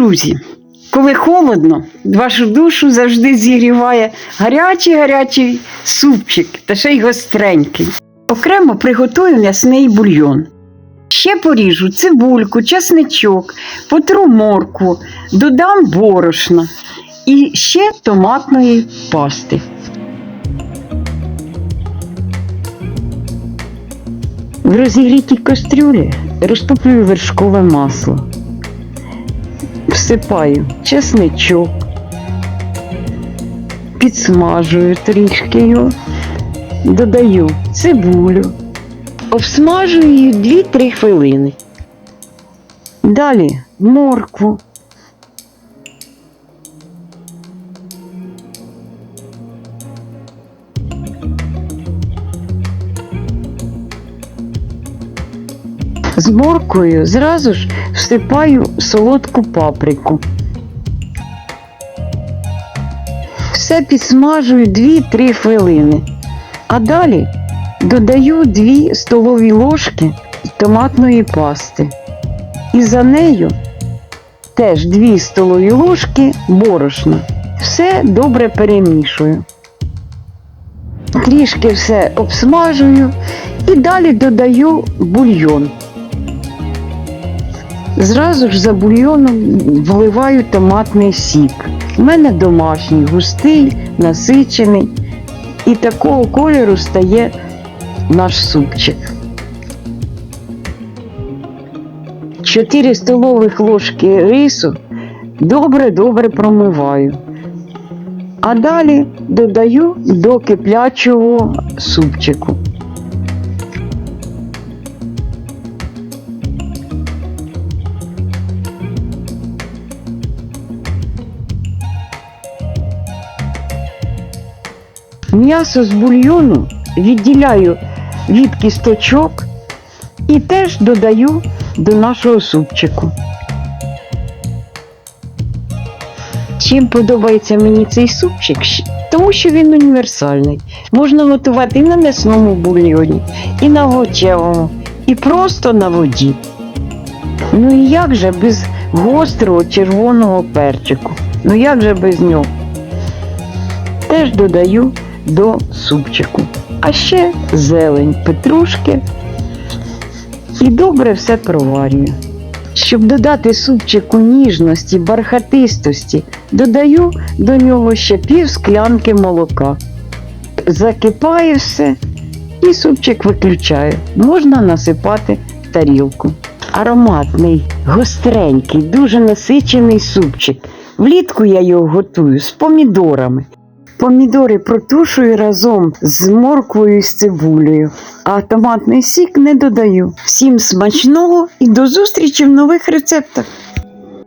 друзі, коли холодно, вашу душу завжди зігріває гарячий гарячий супчик та ще й гостренький. Окремо приготую м'ясний бульйон. Ще поріжу цибульку, часничок, потру моркву, додам борошна і ще томатної пасти. В розігрітій кастрюлі розтоплюю вершкове масло. Всипаю чесничок, підсмажую трішки його, додаю цибулю, обсмажую її 2-3 хвилини. Далі моркву. З морквою зразу ж всипаю солодку паприку. Все підсмажую 2-3 хвилини. А далі додаю 2 столові ложки томатної пасти. І за нею теж 2 столові ложки борошна. Все добре перемішую. Трішки все обсмажую і далі додаю бульйон. Зразу ж за бульйоном вливаю томатний сік. У мене домашній, густий, насичений. І такого кольору стає наш супчик. 4 столових ложки рису добре-добре промиваю. А далі додаю до киплячого супчику. М'ясо з бульйону відділяю від кісточок і теж додаю до нашого супчику. Чим подобається мені цей супчик? Тому що він універсальний. Можна готувати і на м'ясному бульйоні, і на овочевому, і просто на воді. Ну і як же без гострого червоного перчику? Ну як же без нього? Теж додаю до супчику. А ще зелень, петрушки і добре все проварюю. Щоб додати супчику ніжності, бархатистості, додаю до нього ще пів склянки молока. Закипає все і супчик виключаю. Можна насипати в тарілку. Ароматний, гостренький, дуже насичений супчик. Влітку я його готую з помідорами. Помідори протушую разом з морквою і з цибулею, а томатний сік не додаю. Всім смачного і до зустрічі в нових рецептах!